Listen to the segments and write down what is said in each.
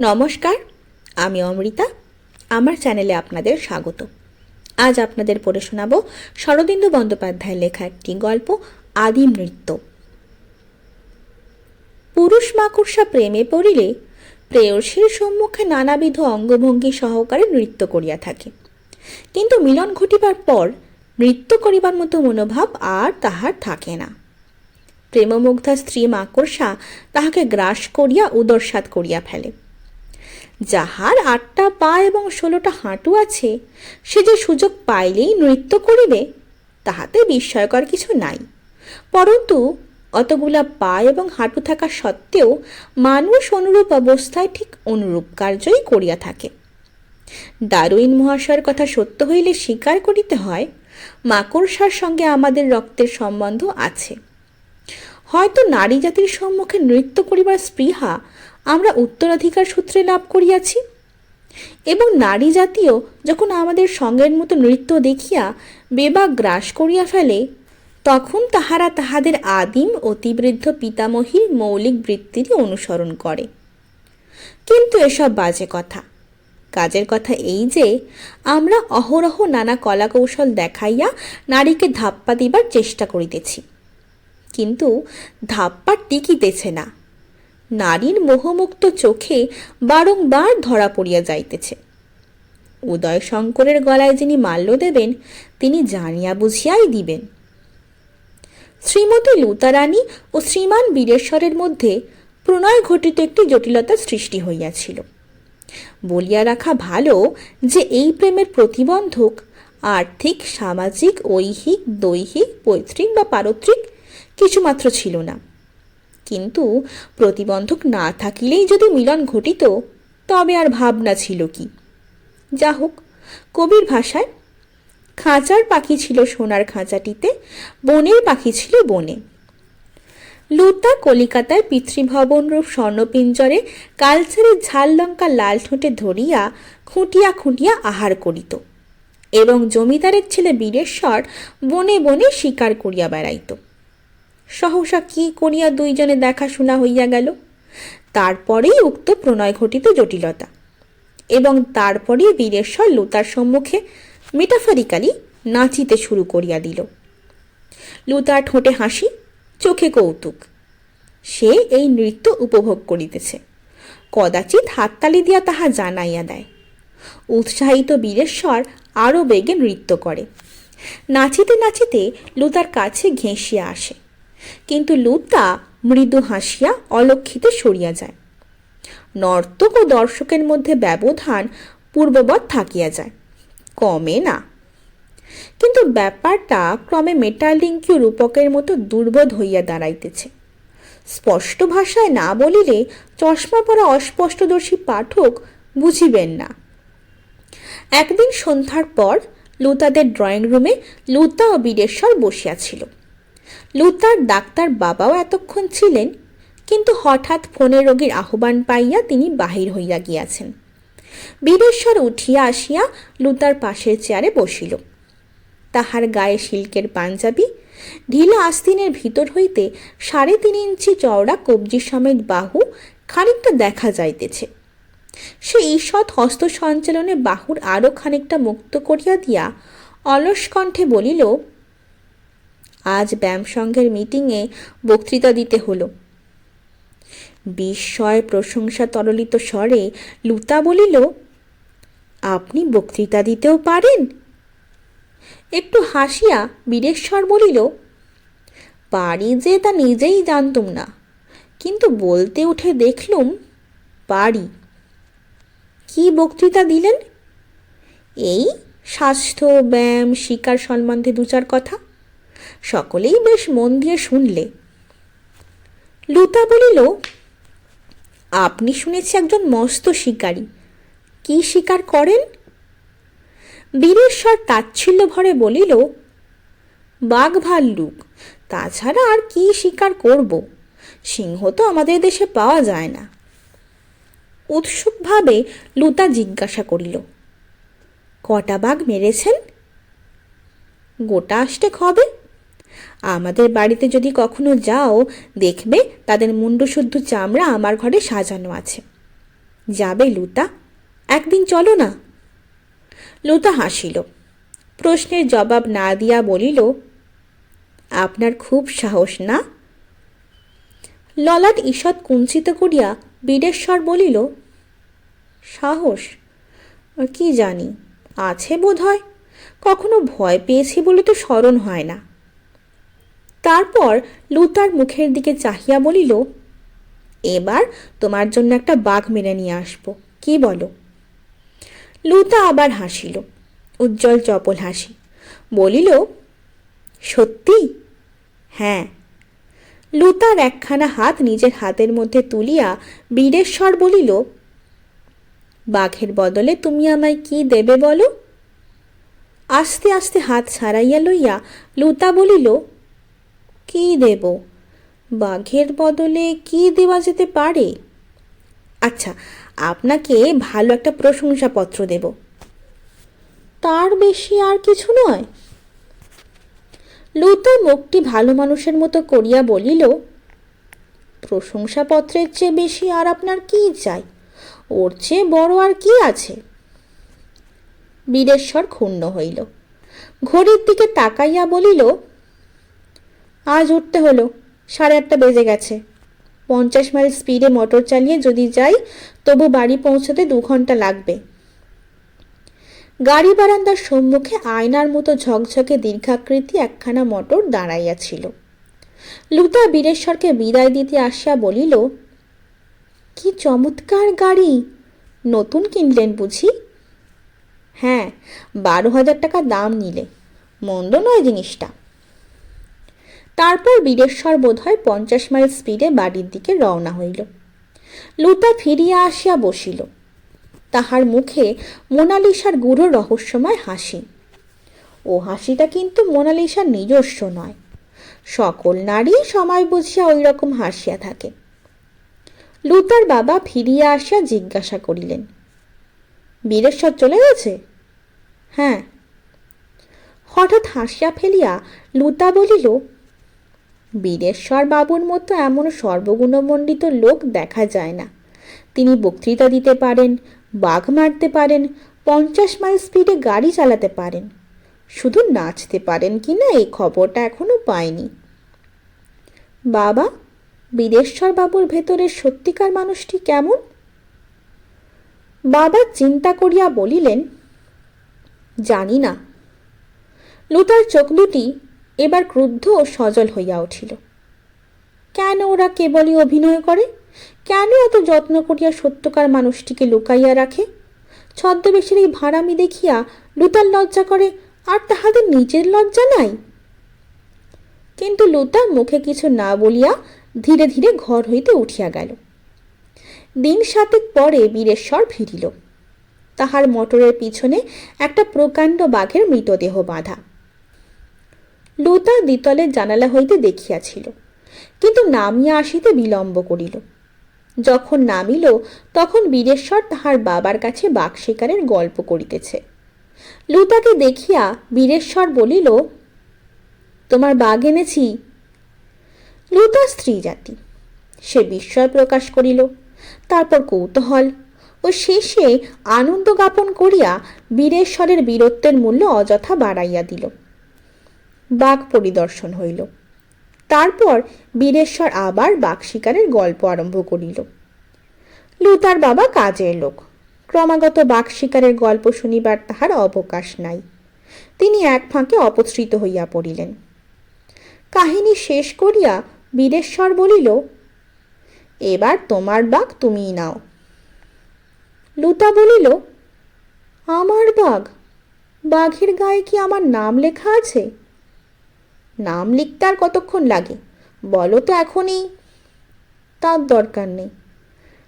নমস্কার, আমি অমৃতা। আমার চ্যানেলে আপনাদের স্বাগত। আজ আপনাদের পড়ে শোনাব শরদিন্দু বন্দ্যোপাধ্যায়ের লেখা একটি গল্প আদিম নৃত্য। পুরুষ মাকড়সা প্রেমে পড়িলে প্রেয়সীর সম্মুখে নানাবিধ অঙ্গভঙ্গি সহকারে নৃত্য করিয়া থাকে। কিন্তু মিলন ঘটিবার পর নৃত্য করিবার মতো মনোভাব আর তাহার থাকে না। প্রেমমুগ্ধা স্ত্রী মাকড়সা তাহাকে গ্রাস করিয়া উদরসাত করিয়া ফেলে। যাহার আটটা পা এবং ষোলোটা হাঁটু আছে, সে যে সুযোগ পাইলেই নৃত্য করিবে, তাহাতে বিস্ময়কর কিছু নাই। পরন্তু, অতগুলা পা এবং হাঁটু থাকা সত্ত্বেও মানুষ অনুরূপ অবস্থায় ঠিক অনুরূপ কার্যই করিয়া থাকে। দারুইন মহাশয়ের কথা সত্য হইলে স্বীকার করিতে হয়, মাকড়সার সঙ্গে আমাদের রক্তের সম্বন্ধ আছে। হয়তো নারী জাতির সম্মুখে নৃত্য করিবার স্পৃহা আমরা উত্তরাধিকার সূত্রে লাভ করিয়াছি। এবং নারী জাতীয় যখন আমাদের সঙ্গের মতো নৃত্য দেখিয়া বেবা গ্রাস করিয়া ফেলে, তখন তাহারা তাহাদের আদিম অতিবৃদ্ধ পিতামহীর মৌলিক বৃত্তিরই অনুসরণ করে। কিন্তু এসব বাজে কথা। কাজের কথা এই যে, আমরা অহরহ নানা কলাকৌশল দেখাইয়া নারীকে ধাপ্পা দিবার চেষ্টা করিতেছি। কিন্তু ধাপ্পা টিকিতেছে না। নারীর মোহমুক্ত চোখে বারংবার ধরা পড়িয়া যাইতেছে। উদয় শঙ্করের গলায় যিনি মাল্য দেবেন, তিনি জানিয়া বুঝিয়াই দিবেন। শ্রীমতী লুতারানী ও শ্রীমান বীরেশ্বরের মধ্যে প্রণয় ঘটিত একটি জটিলতা সৃষ্টি হইয়াছিল। বলিয়া রাখা ভালো যে এই প্রেমের প্রতিবন্ধক আর্থিক, সামাজিক, ঐহিক, দৈহিক, পৈতৃক বা পারত্রিক কিছুমাত্র ছিল না। কিন্তু প্রতিবন্ধক না থাকিলেই যদি মিলন ঘটিত, তবে আর ভাবনা ছিল কি? যা হোক কবির ভাষায়, খাঁচার পাখি ছিল সোনার খাঁচাটিতে, বনের পাখি ছিল বনে। লুতা কলিকাতায় পিতৃভবন রূপ স্বর্ণপিঞ্জরে কালচারের ঝাল লঙ্কা লাল ঠোঁটে ধরিয়া খুঁটিয়া খুঁটিয়া আহার করিত এবং জমিদারের ছেলে বীরেশ্বর বনে বনে শিকার করিয়া বেড়াইত। সহসা কি করিয়া দুইজনে দেখাশোনা হইয়া গেল? তারপরেই উক্ত প্রণয় ঘটিত জটিলতা এবং তারপরে বীরেশ্বর লুতার সম্মুখে মেটাফরিক্যালি নাচিতে শুরু করিয়া দিল। লুতার ঠোঁটে হাসি, চোখে কৌতুক। সে এই নৃত্য উপভোগ করিতেছে। কদাচিৎ হাততালি দিয়া তাহা জানাইয়া দেয়। উৎসাহিত বীরেশ্বর আরও বেগে নৃত্য করে। নাচিতে নাচিতে লুতার কাছে ঘেঁষিয়া আসে। কিন্তু লুতা মৃদু হাসিয়া অলক্ষিতে সরিয়া যায়। নর্তক ও দর্শকের মধ্যে ব্যবধান পূর্ববৎ থাকিয়া যায়। কমে না। কিন্তু ব্যাপারটা ক্রমে মেটালিঙ্কীয় রূপকের মতো দুর্বোধ হইয়া দাঁড়াইতেছে। স্পষ্ট ভাষায় না বলিলে চশমা পরা অস্পষ্টদর্শী পাঠক বুঝিবেন না। একদিন সন্ধ্যার পর লুতাদের ড্রয়িং রুমে লুতা ও বীরেশ্বর বসিয়াছিল। লুতার ডাক্তার বাবাও এতক্ষণ ছিলেন, কিন্তু হঠাৎ ফোনে রোগীর আহ্বান পাইয়া তিনি বাহির হইয়া গিয়াছেন। বীরেশ্বর উঠিয়া আসিয়া লুতার পাশের চেয়ারে বসিল। তাহার গায়ে সিল্কের পাঞ্জাবি, ঢিলা আস্তিনের ভিতর হইতে সাড়ে তিন ইঞ্চি চওড়া কবজি সমেত বাহু খানিকটা দেখা যাইতেছে। সে ঈষৎ হস্ত সঞ্চালনে বাহুর আরও খানিকটা মুক্ত করিয়া দিয়া অলস কণ্ঠে বলিল আজ সংঘের মিটিংয়ে বক্তৃতা দিতে হলো। বিস্ময় প্রশংসা তরলিত স্বরে লুতা বলিল, আপনি বক্তৃতা দিতেও পারেন? একটু হাসিয়া বীরেশ্বর বলিল, পারি যে তা নিজেই জানতুম না, কিন্তু বলতে উঠে দেখলুম, পারি। কি বক্তৃতা দিলেন? এই স্বাস্থ্য, ব্যায়াম, শিকার সম্বন্ধে দু চার কথা। সকলেই বেশ মন দিয়ে শুনলে। লুতা বলিল, আপনি শুনেছি একজন মস্ত শিকারী। কি শিকার করেন? বীরেশ্বর তাচ্ছিল্য ভরে বলিল, বাঘ ভাল্লুক, তাছাড়া আর কি শিকার করব? সিংহ তো আমাদের দেশে পাওয়া যায় না। উৎসুকভাবে লুতা জিজ্ঞাসা করিল, কটা বাঘ মেরেছেন? গোটা আষ্টেক হবে। আমাদের বাড়িতে যদি কখনো যাও, দেখবে তাদের মুন্ডুশুদ্ধ চামড়া আমার ঘরে সাজানো আছে। যাবে লুতা? একদিন চলো না। লুতা হাসিল। প্রশ্নের জবাব না দিয়া বলিল, আপনার খুব সাহস না? ললাট ঈষৎ কুঞ্চিত করিয়া বীরেশ্বর বলিল, সাহস? কি জানি? আছে বোধ হয় কখনো ভয় পেয়েছি বলে তো স্মরণ হয় না। তারপর লুতার মুখের দিকে চাহিয়া বলিল, এবার তোমার জন্য একটা বাঘ মেরে নিয়ে আসব, কি বলো? লুতা আবার হাসিল, উজ্জ্বল চপল হাসি, বলিল, সত্যি? হ্যাঁ। লুতার একখানা হাত নিজের হাতের মধ্যে তুলিয়া বীরেশ্বর বলিল, বাঘের বদলে তুমি আমায় কি দেবে বলো? আস্তে আস্তে হাত ছাড়াইয়া লইয়া লুতা বলিল কি দেব? বাঘের বদলে কি দেওয়া যেতে পারে? আচ্ছা আপনাকে ভালো একটা প্রশংসাপত্র দেব। তার বেশি আর কিছু নয়। লুতা মুখটি ভালো মানুষের মতো করিয়া বলিল, প্রশংসাপত্রের চেয়ে বেশি আর আপনার কি চাই? ওর চেয়ে বড় আর কি আছে? বীরেশ্বর ক্ষুণ্ণ হইল। ঘড়ির দিকে তাকাইয়া বলিল আজ উঠতে হলো। সাড়ে আটটা বেজে গেছে। পঞ্চাশ মাইল স্পিডে মোটর চালিয়ে যদি যাই, তবু বাড়ি পৌঁছতে দু ঘণ্টা লাগবে। গাড়ি বারান্দার সম্মুখে আয়নার মতো ঝকঝকে দীর্ঘাকৃতি একখানা মোটর দাঁড়াইয়াছিল। লুতা বীরেশ্বরকে বিদায় দিতে আসিয়া বলিল, কি চমৎকার গাড়ি! নতুন কিনলেন বুঝি? হ্যাঁ বারো হাজার টাকা দাম নিলে। মন্দ নয় জিনিসটা। তারপর বীরেশ্বর বোধহয় পঞ্চাশ মাইল স্পিডে বাড়ির দিকে রওনা হইল। লুতা ফিরিয়া আসিয়া বসিল। তাহার মুখে মোনালিসার গুঁড়ো রহস্যময় হাসি। ও হাসিটা কিন্তু মোনালিসার নিজস্ব নয়। সকল নারী সময় বুঝিয়া ওই রকম হাসিয়া থাকে। লুতার বাবা ফিরিয়া আসিয়া জিজ্ঞাসা করিলেন, বীরেশ্বর চলে গেছে? হ্যাঁ। হঠাৎ হাসিয়া ফেলিয়া লুতা বলিল বীরেশ্বর বাবুর মতো এমন সর্বগুণমণ্ডিত লোক দেখা যায় না। তিনি বক্তৃতা দিতে পারেন, বাঘ মারতে পারেন, পঞ্চাশ মাইল স্পিডে গাড়ি চালাতে পারেন। শুধু নাচতে পারেন কি না এই খবরটা এখনও পাইনি। বাবা, বীরেশ্বর বাবুর ভেতরের সত্যিকার মানুষটি কেমন? বাবা চিন্তা করিয়া বলিলেন, জানি না। লুতার চোখ দুটি এবার ক্রুদ্ধ ও সজল হইয়া উঠিল। কেন ওরা কেবলই অভিনয় করে? কেন এত যত্ন করিয়া সত্যকার মানুষটিকে লুকাইয়া রাখে? ছদ্মবেশের এই ভাড়ামি দেখিয়া লুতার লজ্জা করে, আর তাহাদের নিজের লজ্জা নাই? কিন্তু লুতা মুখে কিছু না বলিয়া ধীরে ধীরে ঘর হইতে উঠিয়া গেল। দিন সাতেক পরে বীরেশ্বর ফিরিল। তাহার মোটরের পিছনে একটা প্রকাণ্ড বাঘের মৃতদেহ বাঁধা। লুতা দ্বিতলের জানালা হইতে দেখিয়াছিল। কিন্তু নামিয়া আসিতে বিলম্ব করিল। যখন নামিল, তখন বীরেশ্বর তাহার বাবার কাছে বাঘ শিকারের গল্প করিতেছে। লুতাকে দেখিয়া বীরেশ্বর বলিল, তোমার বাঘ এনেছি। লুতা স্ত্রী জাতি, সে বিস্ময় প্রকাশ করিল। তারপর কৌতূহল ও শেষে আনন্দ জ্ঞাপন করিয়া বীরেশ্বরের বীরত্বের মূল্য অযথা বাড়াইয়া দিল। বাঘ পরিদর্শন হইল। তারপর বীরেশ্বর আবার বাঘ শিকারের গল্প আরম্ভ করিল। লুতার বাবা কাজের লোক। ক্রমাগত বাঘ শিকারের গল্প শুনিবার তাহার অবকাশ নাই। তিনি এক ফাঁকে অপসৃত হইয়া পড়িলেন। কাহিনী শেষ করিয়া বীরেশ্বর বলিল, এবার তোমার বাঘ তুমিই নাও। লুতা বলিল, আমার বাঘ বাঘের গায়ে কি আমার নাম লেখা আছে? নাম লিখতে আর কতক্ষণ লাগে? বলো তো এখনই। তার দরকার নেই।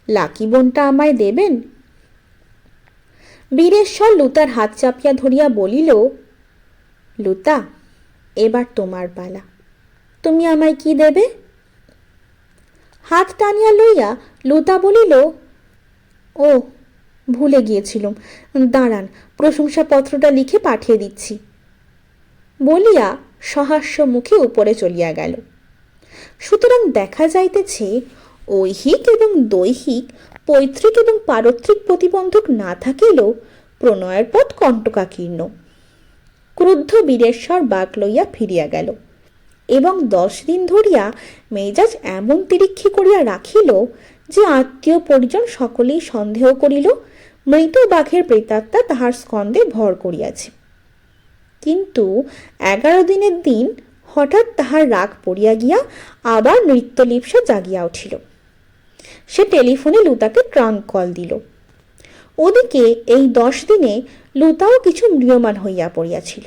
লাকি বোনটা আমায় দেবেন? বীরেশ্বর লুতার হাত চাপিয়া ধরিয়া বলিল, লুতা, এবার তোমার পালা। তুমি আমায় কি দেবে? হাত টানিয়া লইয়া লুতা বলিল, ও, ভুলে গিয়েছিলুম। দাঁড়ান, প্রশংসাপত্রটা লিখে পাঠিয়ে দিচ্ছি। বলিয়া সহাস্য মুখে উপরে চলিয়া গেল। সুতরাং দেখা যাইতেছে, ঐহিক এবং দৈহিক, পৈতৃক এবং পারত্রিক প্রতিবন্ধক না থাকিলেও প্রণয়ের পথ কণ্টকাকীর্ণ। ক্রুদ্ধ বীরেশ্বর বাক লইয়া ফিরিয়া গেল এবং দশ দিন ধরিয়া মেজাজ এমন তিরিক্ষি করিয়া রাখিল যে আত্মীয় পরিজন সকলেই সন্দেহ করিল, মৃত বাঘের প্রেতাত্মা তাহার স্কন্ধে ভর করিয়াছে। কিন্তু এগারো দিনের দিন হঠাৎ তাহার রাগ পড়িয়া গিয়া আবার নৃত্যলিপ্সা জাগিয়া উঠিল। সে টেলিফোনে লুতাকে ট্রাঙ্ক কল দিল। ওদিকে এই দশ দিনে লুতাও কিছু ম্রিয়মান হইয়া পড়িয়াছিল।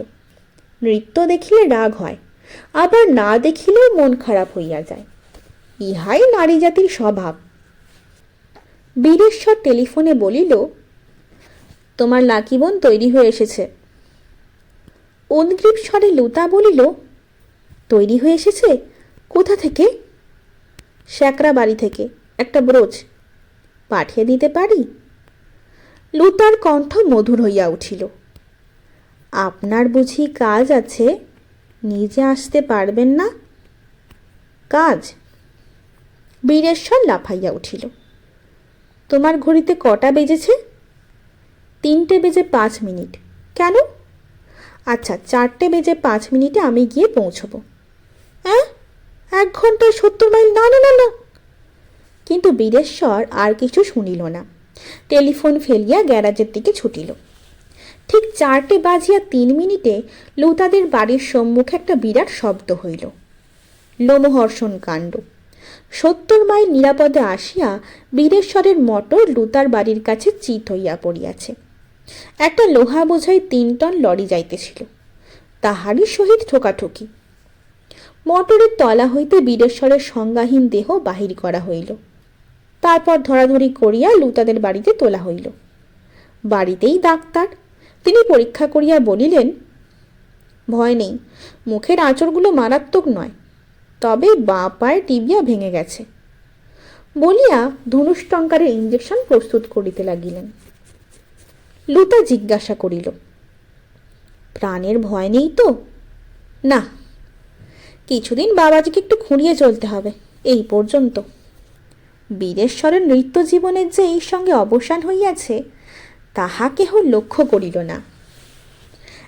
নৃত্য দেখিলে রাগ হয়, আবার না দেখিলেও মন খারাপ হইয়া যায়। ইহাই নারী জাতির স্বভাব। বীরেশ্বর টেলিফোনে বলিল, তোমার লাকি বোন তৈরি হয়ে এসেছে। উদ্গ্রীব স্বরে লুতা বলিল, তৈরি হয়ে এসেছে? কোথা থেকে? শ্যাকরা বাড়ি থেকে, একটা ব্রোচ। পাঠিয়ে দিতে পারি? লুতার কণ্ঠ মধুর হইয়া উঠিল। আপনার বুঝি কাজ আছে? নিজে আসতে পারবেন না? কাজ? বীরেশ্বর লাফাইয়া উঠিল। তোমার ঘড়িতে কটা বেজেছে? তিনটে বেজে পাঁচ মিনিট। কেন? আচ্ছা চারটে বেজে পাঁচ মিনিটে আমি গিয়ে পৌঁছবো। হ্যাঁ এক ঘন্টায় সত্তর মাইল? না না না না। কিন্তু বীরেশ্বর আর কিছু শুনিল না। টেলিফোন ফেলিয়া গ্যারাজের দিকে ছুটিল। ঠিক চারটে বাজিয়া তিন মিনিটে লুতাদের বাড়ির সম্মুখে একটা বিরাট শব্দ হইল। লোমহর্ষণ কাণ্ড। সত্তর মাইল নিরাপদে আসিয়া বীরেশ্বরের মটর লুতার বাড়ির কাছে চিত হইয়া পড়িয়াছে। একটা লোহা বোঝাই তিন টন লরি যাইতেছিল। তাহারই সহিত ঠোকাঠুকি। মটরের তলা হইতে বীরেশ্বরের সংজ্ঞাহীন দেহ বাহির করা হইল। তারপর ধরাধরি করিয়া লুতাদের বাড়িতে তোলা হইল। বাড়িতেই ডাক্তার, তিনি পরীক্ষা করিয়া বলিলেন, ভয় নেই, মুখের আঁচড়গুলো মারাত্মক নয়, তবে বাঁ পায়ে টিবিয়া ভেঙে গেছে। বলিয়া ধনুষ্টঙ্কারের ইঞ্জেকশন প্রস্তুত করিতে লাগিলেন। লুতা জিজ্ঞাসা করিল, প্রাণের ভয় নেই তো? না। কিছুদিন বাবাজিকে একটু খুঁড়িয়ে চলতে হবে, এই পর্যন্ত। বীরেশ্বরের নৃত্য জীবনের যে এই সঙ্গে অবসান হইয়াছে, তাহা কেহ লক্ষ্য করিল না।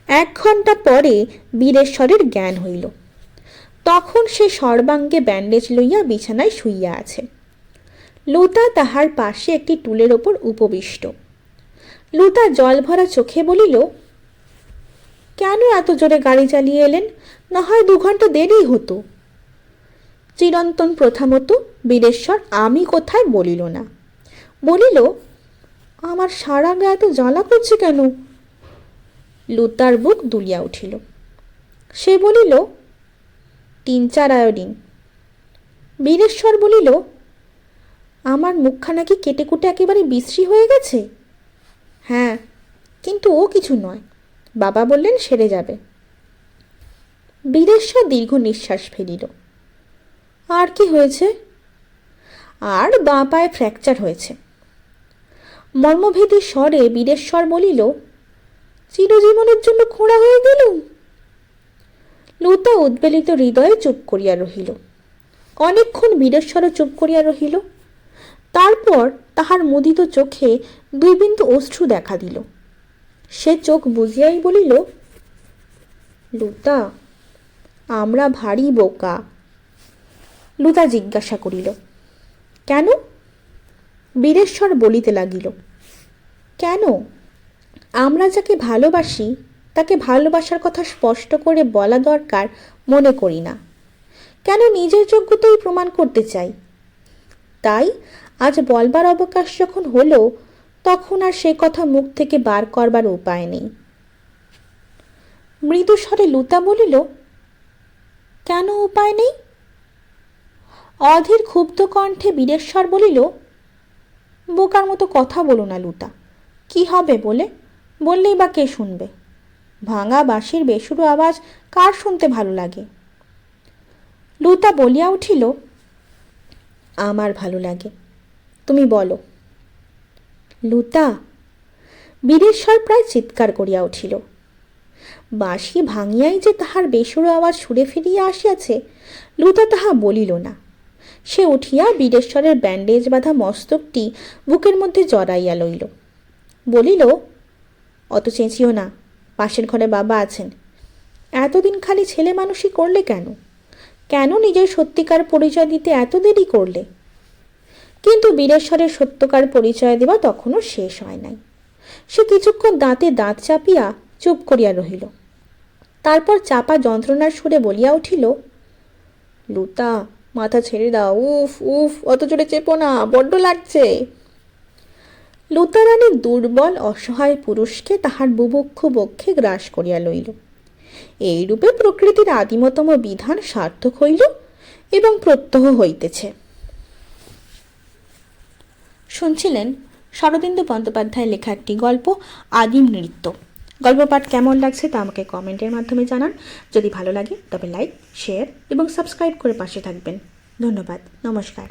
এক ঘণ্টা পরে বীরেশ্বরের জ্ঞান হইল। তখন সে সর্বাঙ্গে ব্যান্ডেজ লইয়া বিছানায় শুইয়া আছে। লুতা তাহার পাশে একটি টুলের ওপর উপবিষ্ট। লুতা জল ভরা চোখে বলিল, কেন এত জোরে গাড়ি চালিয়ে এলেন? না হয় দু ঘণ্টা দেরি হতো। চিরন্তন প্রথামতো বীরেশ্বর আমি কোথায় বলিল না। বলিল, আমার সারা গায়ে এত জ্বালা করছে কেন? লুতার বুক দুলিয়া উঠিল। সে বলিল, তিন চার আয়োডিন। বীরেশ্বর বলিল, আমার মুখখানা কি কেটে কুটে একেবারে বিশ্রী হয়ে গেছে? হ্যাঁ। কিন্তু ও কিছু নয়। বাবা বললেন, সেরে যাবে। বীরেশ্বর দীর্ঘ নিঃশ্বাস ফেলিল। আর কি হয়েছে? আর বাঁ পায়ে ফ্র্যাকচার হয়েছে। মর্মভেদী স্বরে বীরেশ্বর বলিল, চিরজীবনের জন্য খোঁড়া হয়ে গেলুম? লুতা উদ্বেলিত হৃদয়ে চুপ করিয়া রহিল। অনেকক্ষণ বীরেশ্বরও চুপ করিয়া রহিল। তারপর তাহার মুদিত চোখে দুই বিন্দু অশ্রু দেখা দিল। সে চোখ বুঝিয়াই বলিল, লুতা, আমরা ভারী বোকা। লুতা জিজ্ঞাসা করিল, কেন? বীরেশ্বর বলিতে লাগিল, কেন? আমরা যাকে ভালোবাসি, তাকে ভালোবাসার কথা স্পষ্ট করে বলা দরকার মনে করি না। কেন নিজের যোগ্যতাই প্রমাণ করতে চাই? তাই আজ বলবার অবকাশ যখন হলো, তখন আর সে কথা মুখ থেকে বার করবার উপায় নেই। মৃদু স্বরে লুতা বলিল, কেন উপায় নেই? অধীর ক্ষুব্ধ কণ্ঠে বীরেশ্বর বলিল, বোকার মতো কথা বলো না লুতা, কি হবে বলে? বললেই বা কে শুনবে? ভাঙা বাঁশির বেসুরো আওয়াজ কার শুনতে ভালো লাগে? লুতা বলিয়া উঠিল, আমার ভালো লাগে। তুমি বলো। লুতা বীরেশ্বর প্রায় চিৎকার করিয়া উঠিল। বাঁশি ভাঙিয়াই যে তাহার বেসুরো আওয়াজ সুরে ফিরিয়া আসিয়াছে, লুতা তাহা বলিল না। সে উঠিয়া বীরেশ্বরের ব্যান্ডেজ বাঁধা মস্তকটি বুকের মধ্যে জড়াইয়া লইল। বলিল, অত চেঁচিও না, পাশের ঘরে বাবা আছেন। এতদিন খালি ছেলে মানুষই করলে কেন? কেন নিজের সত্যিকার পরিচয় দিতে এত দেরি করলে? কিন্তু বীরেশ্বরের সত্যকার পরিচয় দেওয়া তখনও শেষ হয় নাই। সে কিছুক্ষণ দাঁতে দাঁত চাপিয়া চুপ করিয়া রহিল। তারপর চাপা যন্ত্রণার সুরে বলিয়া উঠিল, লুতা, মাথা ছেড়ে দাও, উফ উফ, অত জোরে চেপো না, বড্ড লাগছে। লুতারানী দুর্বল, অসহায় পুরুষকে তাহার বুভুক্ষ বক্ষে গ্রাস করিয়া লইল। এইরূপে প্রকৃতির আদিমতম বিধান সার্থক হইল এবং প্রত্যহ হইতেছে। শুনছিলেন শরদিন্দু বন্দ্যোপাধ্যায়ের লেখা একটি গল্প, আদিম নৃত্য। গল্প পাঠ কেমন লাগছে তা আমাকে কমেন্টের মাধ্যমে জানান। যদি ভালো লাগে তবে লাইক, শেয়ার এবং সাবস্ক্রাইব করে পাশে থাকবেন। ধন্যবাদ। নমস্কার।